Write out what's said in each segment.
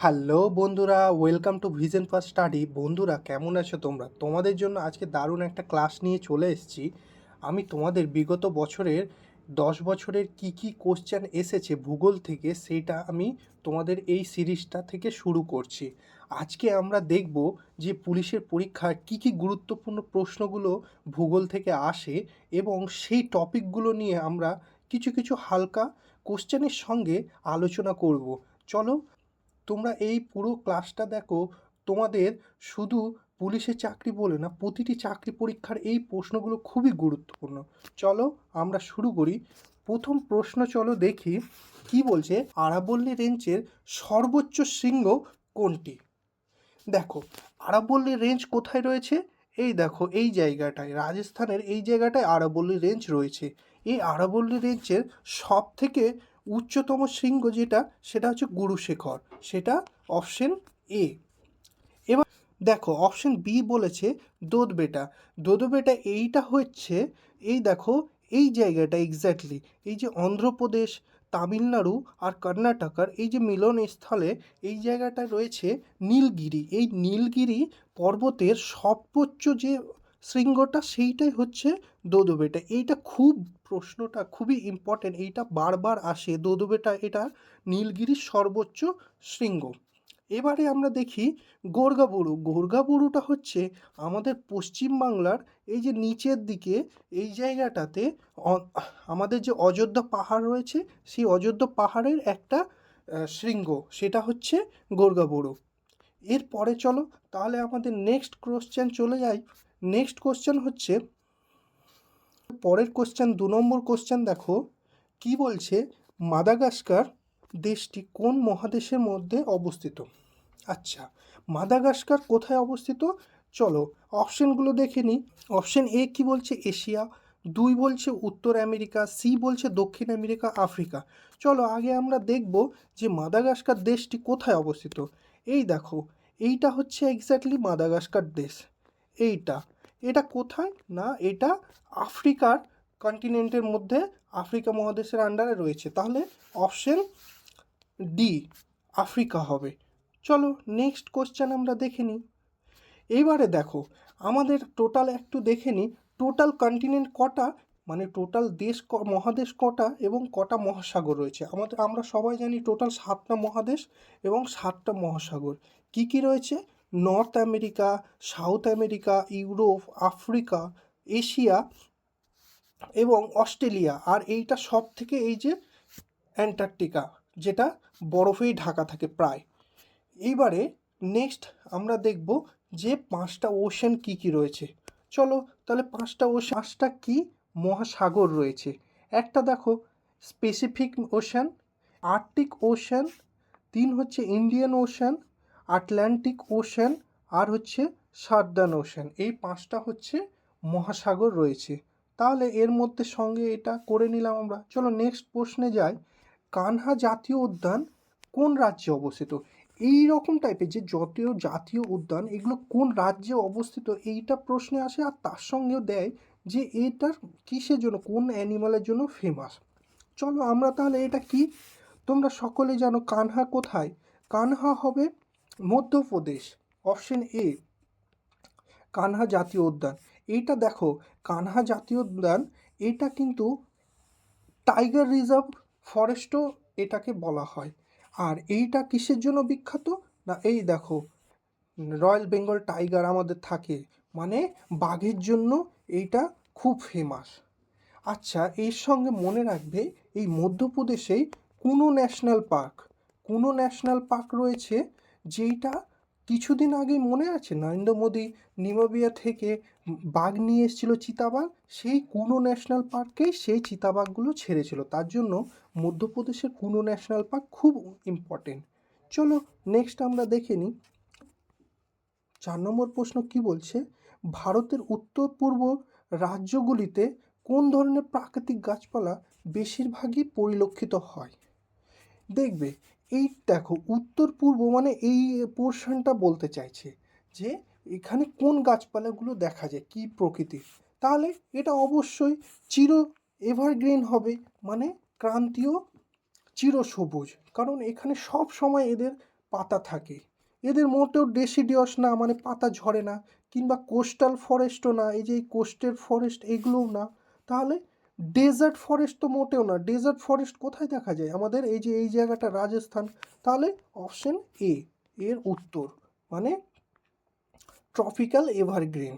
Hello বন্ধুরা welcome to vision first study বন্ধুরা, কেমন আছো তোমরা? তোমাদের জন্য আজকে দারুণ একটা ক্লাস নিয়ে চলে এসেছি। আমি তোমাদের বিগত বছরের দশ বছরের কি কি কোশ্চেন এসেছে ভূগোল থেকে, সেটা আমি তোমাদের এই সিরিজটা থেকে শুরু করছি। আজকে আমরা দেখব যে পুলিশের পরীক্ষায় কি কি গুরুত্বপূর্ণ প্রশ্নগুলো ভূগোল থেকে আসে এবং সেই টপিকগুলো নিয়ে আমরা কিছু কিছু হালকা কোশ্চেনের সঙ্গে আলোচনা করব। চলো তোমরা এই পুরো ক্লাসটা দেখো, তোমাদের শুধু পুলিশের চাকরি বলে না, প্রতিটি চাকরি পরীক্ষার এই প্রশ্নগুলো খুবই গুরুত্বপূর্ণ। চলো আমরা শুরু করি। প্রথম প্রশ্ন চলো দেখি, কি বলছে? আরাবল্লী রেঞ্জের সর্বোচ্চ শৃঙ্গ কোনটি? দেখো, আরাবল্লী রেঞ্জ কোথায় রয়েছে? এই দেখো, এই জায়গাটায়, রাজস্থানের এই জায়গাটায় আরাবল্লী রেঞ্জ রয়েছে। এই আরাবল্লী রেঞ্জের সব থেকে উচ্চতম শৃঙ্গ যেটা, সেটা হচ্ছে গুরুশেখর সেটা অপশন এ এবার দেখো অপশন বি বলেছে দোদবেটা দোদবেটা এইটা হচ্ছে, এই দেখো, এই জায়গাটা এক্স্যাক্টলি এই যে অন্ধ্রপ্রদেশ, তামিলনাড়ু আর কর্ণাটকার এই যে মিলনস্থলে এই জায়গাটায় রয়েছে নীলগিরি। এই নীলগিরি পর্বতের সর্বোচ্চ যে শৃঙ্গটা সেইটাই হচ্ছে দোদবেটা। এইটা খুব প্রশ্নটা খুবই ইম্পর্টেন্ট এইটা বারবার আসে। দোদবেটা এটা নীলগিরির সর্বোচ্চ শৃঙ্গ। এবারে আমরা দেখি গোর্গাবুরু। গোর্গাবুরুটা হচ্ছে আমাদের পশ্চিমবাংলার এই যে নিচের দিকে এই জায়গাটাতে আমাদের যে অযোধ্যা পাহাড় রয়েছে, সেই অযোধ্যা পাহাড়ের একটা শৃঙ্গ। সেটা হচ্ছে গোর্গাবুরু। এরপরে চলো, তাহলে আমাদের নেক্সট কোশ্চেন চলে যাই। নেক্সট কোশ্চেন হচ্ছে, পরের কোশ্চেন দু নম্বর কোশ্চেন দেখো, কি বলছে মাদাগাস্কার দেশটি কোন মহাদেশের মধ্যে অবস্থিত? আচ্ছা মাদাগাস্কার কোথায় অবস্থিত? চলো অপশনগুলো দেখে নিই অপশন এ কি বলছে? এশিয়া। দুই বলছে উত্তর আমেরিকা। সি বলছে দক্ষিণ আমেরিকা, আফ্রিকা। চলো আগে আমরা দেখব যে মাদাগাস্কার দেশটি কোথায় অবস্থিত। এই দেখো, এইটা হচ্ছে এক্স্যাক্টলি মাদাগাস্কার দেশ। এইটা। এটা কোথায়? না, এটা আফ্রিকার কন্টিনেন্টের মধ্যে আফ্রিকা মহাদেশের আন্ডারে রয়েছে। তাহলে অপশন ডি আফ্রিকা হবে। চলো নেক্সট কোশ্চেন আমরা দেখে নিই। এইবারে দেখো, আমাদের টোটাল একটু দেখে নিই। টোটাল কন্টিনেন্ট কটা? মানে টোটাল দেশ মহাদেশ কটা এবং কটা মহাসাগর রয়েছে? আমাদের, আমরা সবাই জানি টোটাল সাতটা মহাদেশ এবং সাতটা মহাসাগর। কি কি রয়েছে? North America, South America, Europe, Africa, Asia এবং অস্ট্রেলিয়া। আর এইটা সব থেকে এই যে অ্যান্টার্কটিকা, যেটা বরফেই ঢাকা থাকে প্রায়। এইবারে নেক্সট আমরা দেখব যে পাঁচটা ওশেন কি কি রয়েছে। চলো তাহলে পাঁচটা ওশেন, পাঁচটা কি মহাসাগর রয়েছে? একটা দেখো, স্পেসিফিক ওশান, আর্কটিক ওশান, তিন হচ্ছে ইন্ডিয়ান ওশেন আটলান্টিক ওশেন আর হচ্ছে সার্দার্ন ওশেন। এই পাঁচটা হচ্ছে মহাসাগর রয়েছে। তাহলে এর মধ্যে সঙ্গে এটা করে নিলাম আমরা। চলো নেক্সট প্রশ্নে যাই। কানহা জাতীয় উদ্যান কোন রাজ্যে অবস্থিত? এই রকম টাইপের যে জাতীয় জাতীয় উদ্যান, এগুলো কোন রাজ্যে অবস্থিত? এইটা প্রশ্নে আসে আর তার সঙ্গেও দেয় যে এটার কিসের জন্য, কোন অ্যানিমালের জন্য ফেমাস চলো আমরা তাহলে এটা কি? তোমরা সকলে জানো কানহা কোথায়? কানহা হবে মধ্যপ্রদেশ অপশন এ কানহা জাতীয় উদ্যান। এইটা দেখো, কানহা জাতীয় উদ্যান, এটা কিন্তু টাইগার রিজার্ভ ফরেস্টও এটাকে বলা হয়। আর এইটা কিসের জন্য বিখ্যাত? না, এই দেখো রয়্যাল বেঙ্গল টাইগার আমাদের থাকে। মানে বাঘের জন্য এইটা খুব ফেমাস আচ্ছা এর সঙ্গে মনে রাখবে, এই মধ্যপ্রদেশেই Kuno national park Kuno national park রয়েছে যেইটা কিছুদিন আগেই মনে আছে, নরেন্দ্র মোদী নিমাবিয়া থেকে বাঘ নিয়ে এসেছিল চিতাবাঘ, সেই কুনো ন্যাশনাল পার্কেই সেই চিতাবাঘগুলো ছেড়েছিল। তার জন্য মধ্যপ্রদেশের কুনো ন্যাশনাল পার্ক খুব ইম্পর্টেন্ট চলো নেক্সট আমরা দেখে নিই। চার নম্বর প্রশ্ন কি বলছে? ভারতের উত্তর পূর্ব রাজ্যগুলিতে কোন ধরনের প্রাকৃতিক গাছপালা বেশিরভাগই পরিলক্ষিত হয়? দেখবে এই দেখো, উত্তর পূর্ব মানে এই পোর্শনটা বলতে চাইছে যে এখানে কোন গাছপালাগুলো দেখা যায়, কী প্রকৃতির? তাহলে এটা অবশ্যই চির এভারগ্রিন হবে মানে ক্রান্তীয় চিরসবুজ। কারণ এখানে সব সময় এদের পাতা থাকে। এদের মোটেও ডেসিডিয়াস না মানে পাতা ঝরে না, কিংবা কোস্টাল ফরেস্টও না, এই যে কোস্টের ফরেস্ট এগুলোও না। তাহলে ডেজার্ট ফরেস্ট তো মোটেও না। ডেজার্ট ফরেস্ট কোথায় দেখা যায়? আমাদের এই যে, এই জায়গাটা রাজস্থান, তাহলে অপশন এ এর উত্তর মানে ট্রপিক্যাল এভারগ্রিন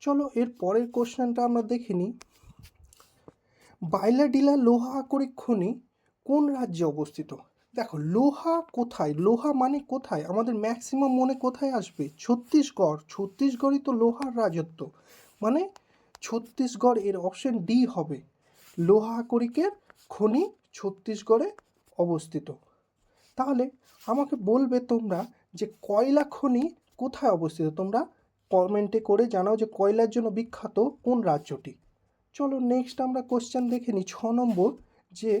চলো, এর পরের কোশ্চেনটা আমরা দেখে নিই। বাইলাডিলা লোহা আকরিক খনি কোন রাজ্যে অবস্থিত? দেখো, লোহা কোথায়? লোহা মানে কোথায়? আমাদের ম্যাক্সিমাম মনে কোথায় আসবে? ছত্তিশগড়। ছত্তিশগড়ই তো লোহার রাজত্ব। মানে ছত্তিশগড় এর অপশন ডি হবে। লোহা আকরিকের খনি ছত্তিশগড়ে অবস্থিত। তাহলে আমাকে বলবে তোমরা যে কয়লা খনি কোথায় অবস্থিত? তোমরা কমেন্টে করে জানাও যে কয়লার জন্য বিখ্যাত কোন রাজ্যটি। চলো নেক্সট আমরা কোশ্চেন দেখে নিই। ছ নম্বর, যে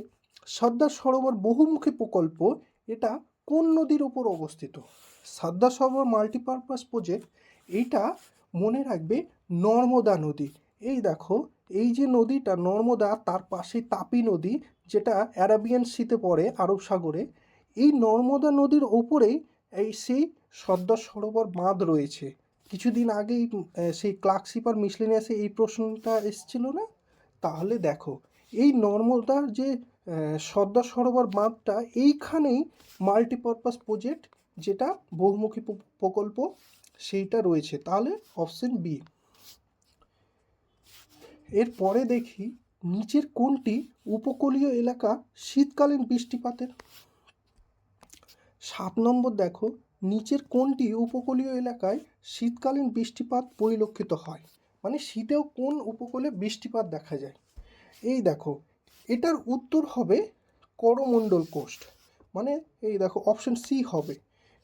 সর্দার সরোবর বহুমুখী প্রকল্প, এটা কোন নদীর ওপর অবস্থিত? সর্দার সরোবর মাল্টিপারপাস প্রজেক্ট এইটা মনে রাখবে নর্মদা নদী। এই দেখো, এই যে নদীটা নর্মদা, তার পাশে তাপি নদী, যেটা অ্যারাবিয়ান সিতে পড়ে আরব সাগরে, এই নর্মদা নদীর ওপরেই এই সেই সর্দার সরোবর বাঁধ রয়েছে। কিছুদিন আগেই সেই ক্লার্কশিপ আর মিসলেনিয়াসে এই প্রশ্নটা এসেছিল না? তাহলে দেখো, এই নর্মদার যে সর্দার সরোবর বাঁধটা, এইখানেই মাল্টিপারপাস প্রজেক্ট, যেটা বহুমুখী প্রকল্প, সেইটা রয়েছে। তাহলে অপশন বি এরপরে দেখি নিচের কোনটি উপকূলীয় এলাকা শীতকালীন বৃষ্টিপাতের। সাত নম্বর দেখো, নিচের কোনটি উপকূলীয় এলাকায় শীতকালীন বৃষ্টিপাত পরিলক্ষিত হয়। মানে শীতেও কোন উপকূলে বৃষ্টিপাত দেখা যায়? এই দেখো, এটার উত্তর হবে করমণ্ডল কোস্ট মানে এই দেখো, অপশন সি হবে।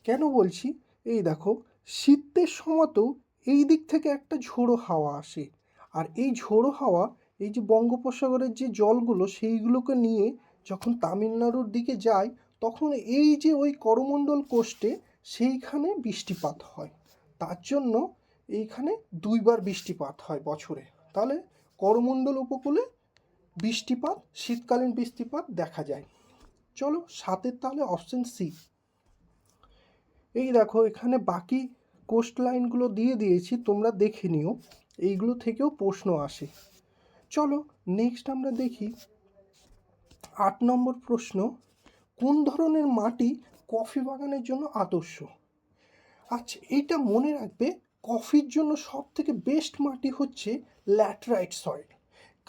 কেন বলছি? এই দেখো, শীতের সময়তেও এই দিক থেকে একটা ঝোড়ো হাওয়া আসে। আর এই ঝোড়ো হাওয়া, এই যে বঙ্গোপসাগরের যে জলগুলো, সেইগুলোকে নিয়ে যখন তামিলনাড়ুর দিকে যায়, তখন এই যে ওই করমণ্ডল কোষ্টে সেইখানে বৃষ্টিপাত হয়। তার জন্য এইখানে দুইবার বৃষ্টিপাত হয় বছরে। তাহলে করমণ্ডল উপকূলে বৃষ্টিপাত, শীতকালীন বৃষ্টিপাত দেখা যায়। চলো সাতের তাহলে অপশন সি। এই দেখো, এখানে বাকি কোস্ট লাইনগুলো দিয়ে দিয়েছি, তোমরা দেখে নিও। এইগুলো থেকেও প্রশ্ন আসে। চলো নেক্সট আমরা দেখি আট নম্বর প্রশ্ন, কোন ধরনের মাটি কফি বাগানের জন্য আদর্শ? আচ্ছা এইটা মনে রাখবে কফির জন্য সব থেকে বেস্ট মাটি হচ্ছে ল্যাটরাইট সয়েল।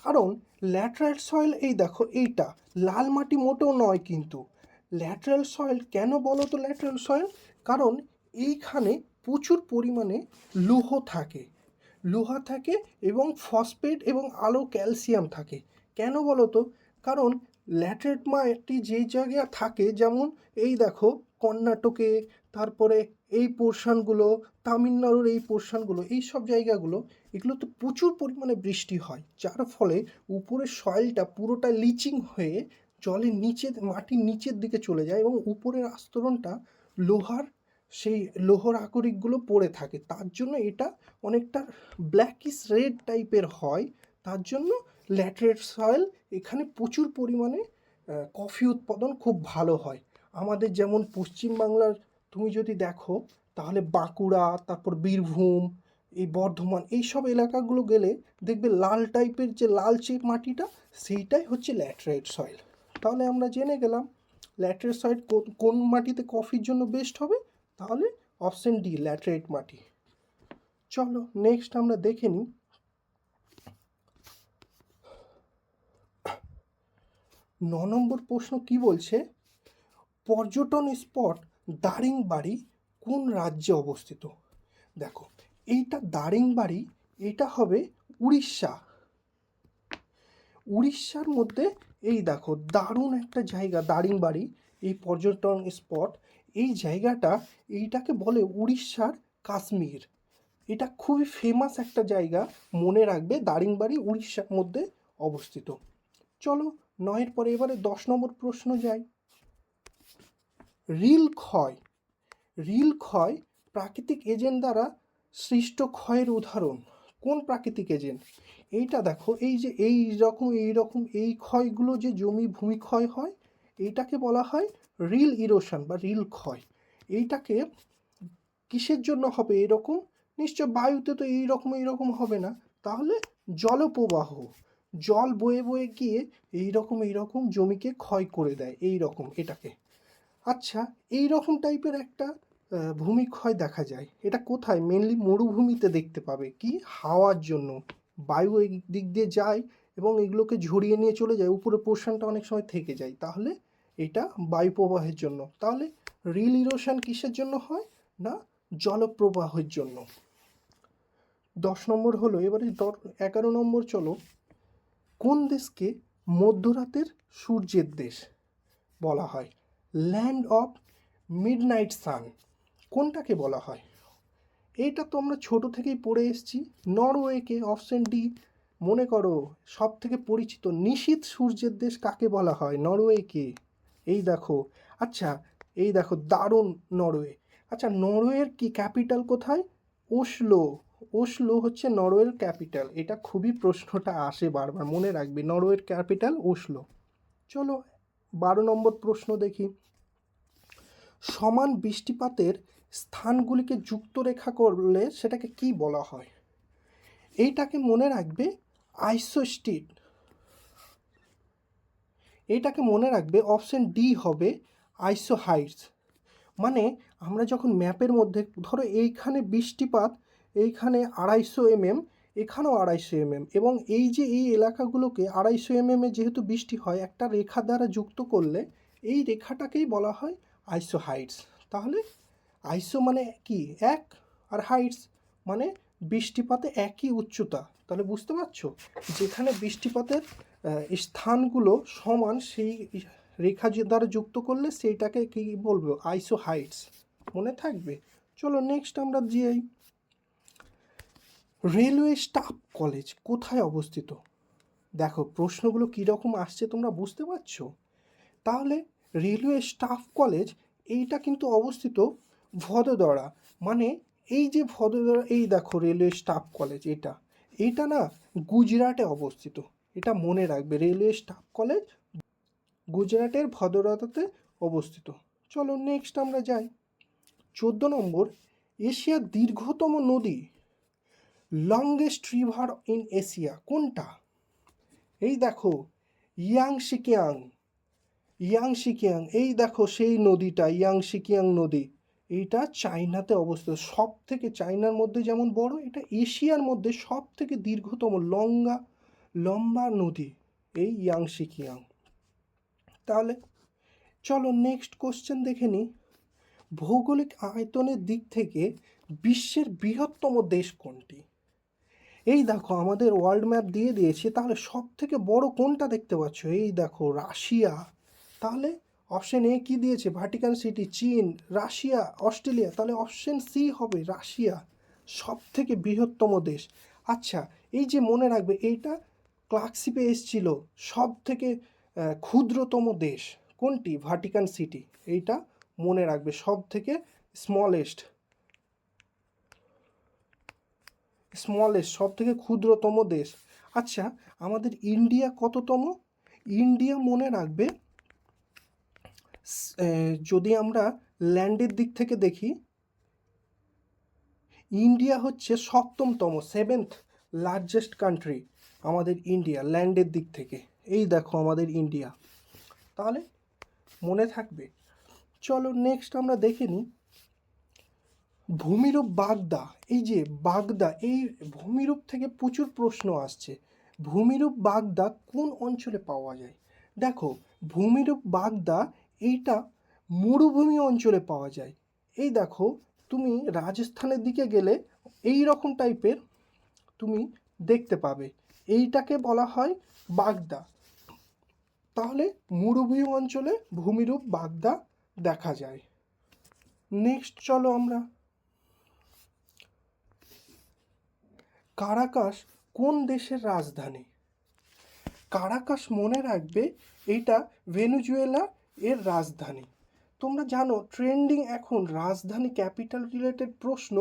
কারণ ল্যাটেরাইট সয়েল, এই দেখো এইটা, লাল মাটি মোটেও নয় কিন্তু। ল্যাটেরাল সয়েল কেন বলো তো ল্যাটেরাল সয়েল? কারণ এইখানে প্রচুর পরিমাণে লৌহ থাকে। লোহা থাকে এবং ফসফেট এবং আলো ক্যালসিয়াম থাকে। কেন বলো তো কারণ ল্যাটেরাইট মাটি যেই জায়গায় থাকে, যেমন এই দেখো, কর্ণাটকে, তারপরে এই পোর্শনগুলো, তামিলনাড়ুর এই পোর্শনগুলো, এই সব জায়গাগুলো এগুলো তো প্রচুর পরিমাণে বৃষ্টি হয়, যার ফলে উপরের সয়েলটা পুরোটা লিচিং হয়ে জলের নিচে মাটির নিচের দিকে চলে যায় এবং উপরের আস্তরণটা লোহার সেই লোহর আকরিকগুলো পড়ে থাকে। তার জন্য এটা অনেকটা ব্ল্যাকিস রেড টাইপের হয়। তার জন্য ল্যাটেরাইট সয়েল এখানে প্রচুর পরিমাণে কফি উৎপাদন খুব ভালো হয়। আমাদের যেমন পশ্চিমবাংলার তুমি যদি দেখো, তাহলে বাঁকুড়া, তারপর বীরভূম, এই বর্ধমান এই সব এলাকাগুলো গেলে দেখবে লাল টাইপের যে লালচে মাটিটা, সেইটাই হচ্ছে ল্যাটেরাইট সয়েল। তাহলে আমরা জেনে গেলাম ল্যাটেরাইট সয়েল কোন মাটিতে কফির জন্য বেস্ট হবে? তাহলে অপশন ডি ল্যাটেরাইট মাটি। চলো নেক্সট আমরা দেখে নিই। ন নম্বর প্রশ্ন কি বলছে? পর্যটন স্পট দারিংবাড়ি কোন রাজ্যে অবস্থিত? দেখো, এইটা দারিংবাড়ি, এটা হবে উড়িষ্যা। উড়িষ্যার মধ্যে এই দেখো দারুণ একটা জায়গা, দারিংবাড়ি, এই পর্যটন স্পট এই জায়গাটা এইটাকে বলে উড়িষ্যার কাশ্মীর। এটা খুবই ফেমাস একটা জায়গা, মনে রাখবে দারিংবাড়ি, উড়িষ্যার মধ্যে অবস্থিত। চলো নয়ের পরে এবারে দশ নম্বর প্রশ্ন যাই। রিল ক্ষয়। রিল ক্ষয় প্রাকৃতিক এজেন্ট দ্বারা সৃষ্ট ক্ষয়ের উদাহরণ। কোন প্রাকৃতিক এজেন্ট? এইটা দেখো, এই যে এই রকম এই রকম, এই ক্ষয়গুলো যে জমি ভূমি ক্ষয় হয়, এইটাকে বলা হয় রিল ইরোশন বা রিল ক্ষয়, এইটাকে কিসের জন্য হবে এরকম? নিশ্চয় বায়ুতে তো এইরকম এইরকম হবে না। তাহলে জলপ্রবাহ, জল বয়ে বয়ে গিয়ে এইরকম এইরকম জমিকে ক্ষয় করে দেয় এই রকম এটাকে। আচ্ছা এই রকম টাইপের একটা ভূমিক্ষয় দেখা যায়। এটা কোথায়? মেনলি মরুভূমিতে দেখতে পাবে। কি? হাওয়ার জন্য। বায়ু এই দিক দিয়ে যায় এবং এগুলোকে ঝরিয়ে নিয়ে চলে যায়। উপরে পোর্শনটা অনেক সময় থেকে যায়। তাহলে এটা বায়ুপ্রবাহের জন্য। তাহলে রিল ইরোশন কিসের জন্য হয় না জলপ্রবাহের জন্য? দশ নম্বর হলো, এবারে এগারো নম্বর চলো। কোন দেশকে মধ্যরাতের সূর্যের দেশ বলা হয়? ল্যান্ড অফ মিডনাইট সান কোনটাকে বলা হয়? এইটা তো আমরা ছোট থেকেই পড়ে এসেছি। নরওয়েকে অপশন ডি মনে করো সব থেকে পরিচিত নিশীত সূর্যের দেশ কাকে বলা হয়? নরওয়েকে। এই দেখো আচ্ছা এই দেখো দারুণ নরওয়ে। আচ্ছা নরওয়ের কি ক্যাপিটাল কোথায়? ওসলো। ওসলো হচ্ছে নরওয়ের ক্যাপিটাল। এটা খুবই প্রশ্নটা আসে বারবার, মনে রাখবে, নরওয়ের ক্যাপিটাল ওসলো। চলো, বারো নম্বর প্রশ্ন দেখি। সমান বৃষ্টিপাতের স্থানগুলিকে যুক্ত রেখা করলে সেটাকে কি বলা হয়? এইটাকে মনে রাখবে আইসোস্টিট এইটাকে মনে রাখবে অপশন ডি হবে আইসো হাইটস মানে আমরা যখন ম্যাপের মধ্যে, ধরো এইখানে বৃষ্টিপাত, এইখানে আড়াইশো এমএম, এখানেও আড়াইশো এমএম এবং এই যে এই এলাকাগুলোকে আড়াইশো এমএমে যেহেতু বৃষ্টি হয়, একটা রেখা দ্বারা যুক্ত করলে এই রেখাটাকেই বলা হয় আইসো হাইটস তাহলে আইসো মানে কি? এক আর হাইটস মানে বৃষ্টিপাতে একই উচ্চতা। তাহলে বুঝতে পারছ? যেখানে বৃষ্টিপাতের স্থানগুলো সমান, সেই রেখা যে দ্বারা যুক্ত করলে সেইটাকে কি বলব? আইসো হাইটস মনে থাকবে? চলো নেক্সট আমরা যাই। রেলওয়ে স্টাফ কলেজ কোথায় অবস্থিত? দেখো, প্রশ্নগুলো কীরকম আসছে তোমরা বুঝতে পারছ? তাহলে রেলওয়ে স্টাফ কলেজ, এইটা কিন্তু অবস্থিত ভদোদরা। মানে এই যে ভদোদরা এই দেখো রেলওয়ে স্টাফ কলেজ এটা। এইটা না গুজরাটে অবস্থিত। এটা মনে রাখবে রেলওয়ে স্টাফ কলেজ গুজরাটের ভদোদরাতে অবস্থিত। চলো নেক্সট আমরা যাই। চোদ্দ নম্বর, এশিয়ার দীর্ঘতম নদী লংগেস্ট রিভার ইন এশিয়া কোনটা? এই দেখো ইয়াং সিকিয়াং ইয়াং সিকিয়াং এই দেখো সেই নদীটা ইয়াং সিকিয়াং নদী। এইটা চায়নাতে অবস্থিত। সব থেকে চায়নার মধ্যে যেমন বড়, এটা এশিয়ার মধ্যে সব থেকে দীর্ঘতম লঙ্গা, লম্বা নদী, এই ইয়াং সিকিয়াং তাহলে চলো নেক্সট কোশ্চেন দেখে নিই। ভৌগোলিক আয়তনের দিক থেকে বিশ্বের বৃহত্তম দেশ কোনটি? এই দেখো, আমাদের ওয়ার্ল্ড ম্যাপ দিয়ে দিয়েছে। তাহলে সব থেকে বড় কোনটা দেখতে পাচ্ছ? এই দেখো, রাশিয়া। তাহলে অপশন এ কি দিয়েছে? ভাটিকান সিটি চীন, রাশিয়া, অস্ট্রেলিয়া। তাহলে অপশন সি হবে রাশিয়া সব থেকে বৃহত্তম দেশ। আচ্ছা এই যে মনে রাখবে, এইটা ক্লার্কশিপে এসছিল সব থেকে ক্ষুদ্রতম দেশ। কোনটি? ভাটিকান সিটি এইটা মনে রাখবে সব থেকে স্মলেস্ট স্মলেস্ট সব থেকে ক্ষুদ্রতম দেশ। আচ্ছা আমাদের ইন্ডিয়া কততম? ইন্ডিয়া মনে রাখবে যদি আমরা ল্যান্ডের দিক থেকে দেখি, ইন্ডিয়া হচ্ছে সপ্তমতম, সেভেন্থ লার্জেস্ট কান্ট্রি আমাদের ইন্ডিয়া, ল্যান্ডের দিক থেকে। এই দেখো আমাদের ইন্ডিয়া। তাহলে মনে থাকবে, চলো নেক্সট আমরা দেখে নিই, ভূমিরূপ বাগদা, এই যে বাগদা, এই ভূমিরূপ থেকে প্রচুর প্রশ্ন আসছে, ভূমিরূপ বাগদা কোন অঞ্চলে পাওয়া যায়? দেখো, ভূমিরূপ বাগদা এইটা মরুভূমি অঞ্চলে পাওয়া যায়। এই দেখো, তুমি রাজস্থানের দিকে গেলে এই রকম টাইপের তুমি দেখতে পাবে। এইটাকে বলা হয় বাগদা। তাহলে মরুভূমি অঞ্চলে ভূমিরূপ বাগদা দেখা যায়। নেক্সট চলো আমরা। কারাকাস কোন দেশের রাজধানী? কারাকাস মনে রাখবে, এইটা ভেনুজুয়েলা এর রাজধানী। তোমরা জানো ট্রেন্ডিং এখন রাজধানী ক্যাপিটাল রিলেটেড প্রশ্ন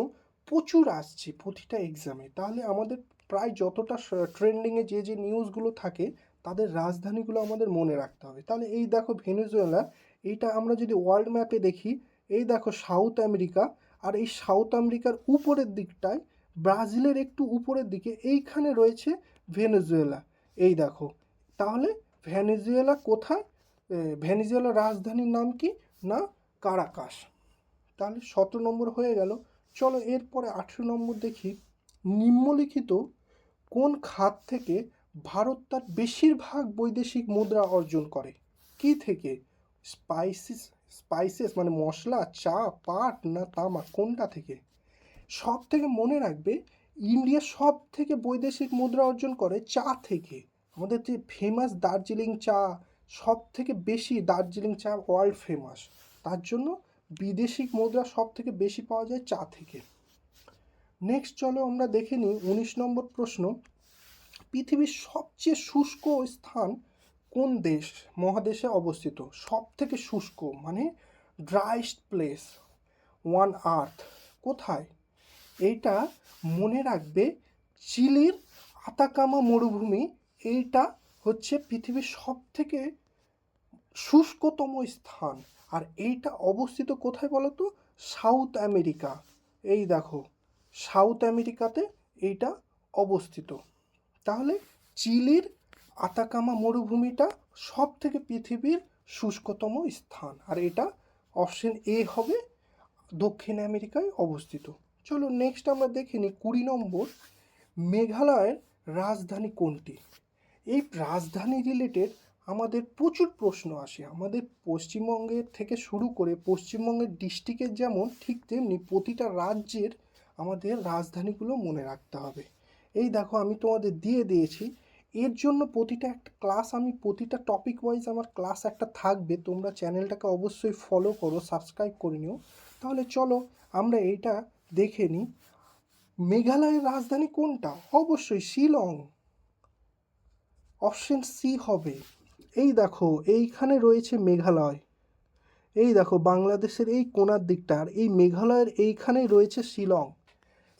প্রচুর আসছে প্রতিটা এক্সামে তাহলে আমাদের প্রায় যতটা ট্রেন্ডিংয়ে যে যে নিউজগুলো থাকে, তাদের রাজধানীগুলো আমাদের মনে রাখতে হবে। তাহলে এই দেখো ভেনেজুয়েলা, এইটা আমরা যদি ওয়ার্ল্ড ম্যাপে দেখি, এই দেখো সাউথ আমেরিকা, আর এই সাউথ আমেরিকার উপরের দিকটায়, ব্রাজিলের একটু উপরের দিকে, এইখানে রয়েছে ভেনেজুয়েলা। এই দেখো, তাহলে ভেনেজুয়েলা কোথায়? ভেনেজুয়েলার রাজধানীর নাম কি? না, কারাকাস। তাহলে সতেরো নম্বর হয়ে গেল। চলো এরপরে আঠেরো নম্বর দেখি। নিম্নলিখিত কোন খাত থেকে ভারত তার বেশিরভাগ বৈদেশিক মুদ্রা অর্জন করে? কি থেকে? স্পাইসিস, স্পাইসেস মানে মশলা, চা, পাট না তামাক? কোনটা থেকে? সব থেকে মনে রাখবে, ইন্ডিয়া সব থেকে বৈদেশিক মুদ্রা অর্জন করে চা থেকে। আমাদের যে ফেমাস দার্জিলিং চা সব থেকে বেশি দার্জিলিং চা ওয়ার্ল্ড ফেমাস তার জন্য বিদেশিক মুদ্রা সব থেকে বেশি পাওয়া যায় চা থেকে। নেক্সট চলো আমরা দেখে নিই উনিশ নম্বর প্রশ্ন। পৃথিবীর সবচেয়ে শুষ্ক স্থান কোন দেশ, মহাদেশে অবস্থিত? সব থেকে শুষ্ক মানে ড্রাইস্ট প্লেস ওয়ান আর্থ কোথায়? এইটা মনে রাখবে চিলির আতাকামা মরুভূমি। এইটা হচ্ছে পৃথিবীর সব থেকে শুষ্কতম স্থান। আর এইটা অবস্থিত কোথায় বলো তো সাউথ আমেরিকা। এই দেখো, সাউথ আমেরিকাতে এইটা অবস্থিত। তাহলে চিলির আতাকামা মরুভূমিটা সব থেকে পৃথিবীর শুষ্কতম স্থান। আর এটা অপশন এ হবে, দক্ষিণ আমেরিকায় অবস্থিত। চলো নেক্সট আমরা দেখে নিই কুড়ি নম্বর মেঘালয়ের রাজধানী কোনটি? এই রাজধানী রিলেটেড আমাদের প্রচুর প্রশ্ন আসে। আমাদের পশ্চিমবঙ্গের থেকে শুরু করে পশ্চিমবঙ্গের ডিস্ট্রিক্টের যেমন ঠিক তেমনি প্রতিটা রাজ্যের আমাদের রাজধানীগুলো মনে রাখতে হবে। এই দেখো আমি তোমাদের দিয়ে দিয়েছি। এর জন্য প্রতিটা একটা ক্লাস আমি প্রতিটা টপিক ওয়াইজ আমার ক্লাস একটা থাকবে। তোমরা চ্যানেলটাকে অবশ্যই ফলো করো সাবস্ক্রাইব করে নিও। তাহলে চলো আমরা এইটা দেখে নিই। মেঘালয়ের রাজধানী কোনটা? অবশ্যই শিলং। অপশন সি হবে। এই দেখো, এইখানে রয়েছে মেঘালয়। এই দেখো, বাংলাদেশের এই কোনার দিকটা, আর এই মেঘালয়ের এইখানেই রয়েছে শিলং।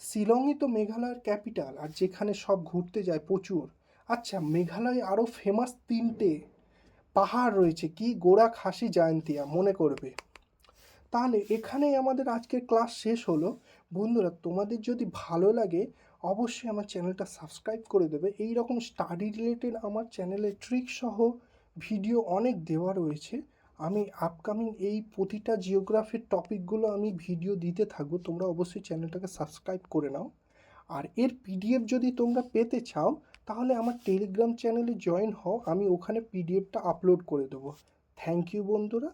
শিলংই তো মেঘালয়ের ক্যাপিটাল, আর যেখানে সব ঘুরতে যায় প্রচুর। আচ্ছা মেঘালয়ে আরও ফেমাস তিনটে পাহাড় রয়েছে কি? গোড়া খাসি জয়ন্তিয়া, মনে করবে। তাহলে এখানেই আমাদের আজকের ক্লাস শেষ হলো। বন্ধুরা, তোমাদের যদি ভালো লাগে অবশ্যই আমার চ্যানেলটা সাবস্ক্রাইব করে দেবে। এই রকম স্টাডি রিলেটেড আমার চ্যানেলে ট্রিক সহ ভিডিও অনেক দেওয়া রয়েছে। আমি আপকামিং এই প্রতিটা জিওগ্রাফির টপিকগুলো আমি ভিডিও দিতে থাকব, তোমরা অবশ্যই চ্যানেলটাকে সাবস্ক্রাইব করে নাও। আর এর পিডিএফ যদি তোমরা পেতে চাও, তাহলে আমার টেলিগ্রাম চ্যানেলে জয়েন হও, আমি ওখানে পিডিএফটা আপলোড করে দেবো। থ্যাংক ইউ বন্ধুরা।